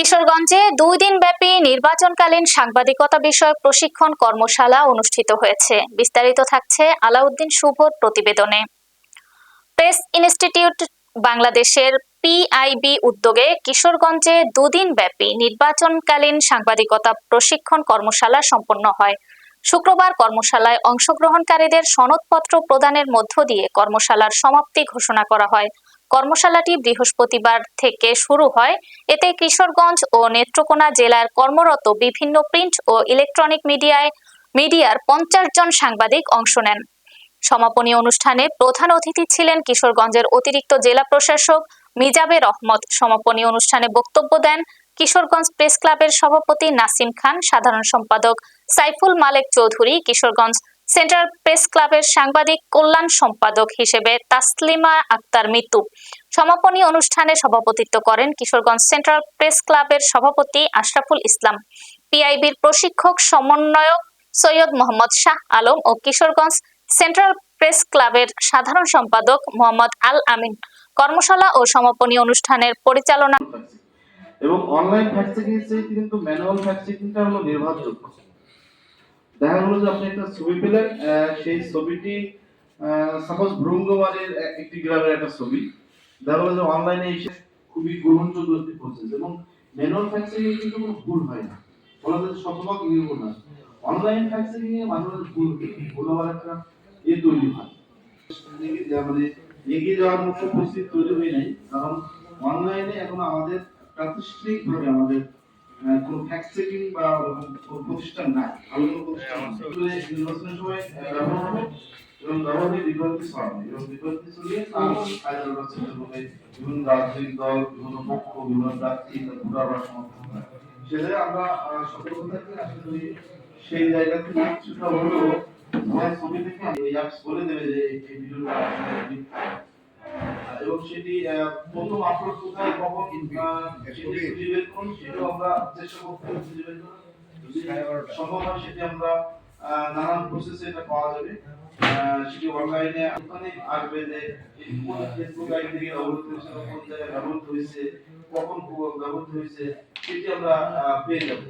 কিশোরগঞ্জে দুই দিন ব্যাপী নির্বাচনকালীন সাংবাদিকতা বিষয়ক প্রশিক্ষণ কর্মশালা অনুষ্ঠিত হয়েছে। বিস্তারিত থাকছে আলাউদ্দিন শুভর প্রতিবেদনে। প্রেস ইনস্টিটিউট বাংলাদেশের পিআইবি উদ্যোগে কিশোরগঞ্জে দুদিন ব্যাপী নির্বাচনকালীন সাংবাদিকতা প্রশিক্ষণ কর্মশালা সম্পন্ন হয়। শুক্রবার কর্মশালায় অংশগ্রহণকারীদের সনদপত্র প্রদানের মধ্য দিয়ে কর্মশালার সমাপ্তি ঘোষণা করা হয়। কর্মশালাটি বৃহস্পতিবার থেকে শুরু হয়। এতে কিশোরগঞ্জ ও নেত্রকোনা জেলার কর্মরত বিভিন্ন প্রিন্ট ও ইলেকট্রনিক মিডিয়ায় মিডিয়ার পঞ্চাশ জন সাংবাদিক অংশ নেন। সমাপনী অনুষ্ঠানে প্রধান অতিথি ছিলেন কিশোরগঞ্জের অতিরিক্ত জেলা প্রশাসক মিজাবে রহমত। সমাপনী অনুষ্ঠানে বক্তব্য দেন কিশোরগঞ্জ প্রেস ক্লাবের সভাপতি নাসিম খান, সাধারণ সম্পাদক সাইফুল মালেক চৌধুরী, কিশোরগঞ্জ সেন্ট্রাল প্রেস ক্লাবের সাংবাদিক কল্যাণ সম্পাদক হিসেবে তাসলিমা আক্তার মিতু সমাপনী অনুষ্ঠানে সভাপতিত্ব করেন কিশোরগঞ্জ সেন্ট্রাল প্রেস ক্লাবের সভাপতি আশরাফুল ইসলাম, পিআইবির প্রশিক্ষক সমন্বয়ক সৈয়দ মোহাম্মদ শাহ আলম ও কিশোরগঞ্জ সেন্ট্রাল প্রেস ক্লাবের সাধারণ সম্পাদক মোহাম্মদ আল আমিন। কর্মশালা ও সমাপনী অনুষ্ঠানের পরিচালনা এবং অনলাইন ফ্যাক্ট চেকিং কিন্তু ম্যানুয়াল ফ্যাক্ট চেকিংটা হলো নির্ভরযোগ্য। দেখা গেলো যে আপনি একটা ছবি পেলেন সেই ছবিটি সাপোজ ভ্রঙ্গমারের একটি গ্রামের একটা ছবি। দেখা গেলো যে অনলাইনে এসে খুবই গ্রহণযোগ্য একটি প্রসেস এবং ম্যানুয়াল ফ্যাক্ট চেকিং কিন্তু কোনো ভুল হয় না। বলা যায় শতভাগ নির্ভুল না। অনলাইন মাঝে মাঝে ভুল। ভুল হওয়ার একটা এ তৈরি হয়। মানে এগিয়ে যাওয়ার মতো পরিস্থিতি তৈরি হয় নাই। কারণ অনলাইনে এখন আমাদের প্রাতিষ্ঠানিক ভাবে আমাদের কোনো ফ্যাক্ট চেকিং বা প্রতিষ্ঠান নাই ভালো কোনো প্রতিষ্ঠান নির্বাচনের সময় ব্যবহার হবে এবং ব্যবহার হয়ে ছড়াবে এবং বিভ্রান্তি ছড়িয়ে তার কাজের রাস্তা হবে বিভিন্ন রাজনৈতিক দল বিভিন্ন পক্ষ বিভিন্ন প্রার্থী ভোটার বা সমর্থন। সেটাই আমরা সতর্ক থাকি আশা করি সেই জায়গা থেকে কিছুটা হলেও ছবি থেকে এই অ্যাপস বলে দেবে যে এই ভিডিওটা। এবং সেটি প্রথম আপলোড কোথায় কখন সেটাও আমরা চেষ্টা করতে। সম্ভব হয় সেটি আমরা নানান প্রসেসে এটা পাওয়া যাবে। সেটি অনলাইনে ওখানে আসবে যে কোন ফেসবুক আইডি থেকে ব্যবহৃত হয়েছে কোন জায়গায় ব্যবহৃত হয়েছে কখন ব্যবহৃত হয়েছে সেটি আমরা পেয়ে যাব।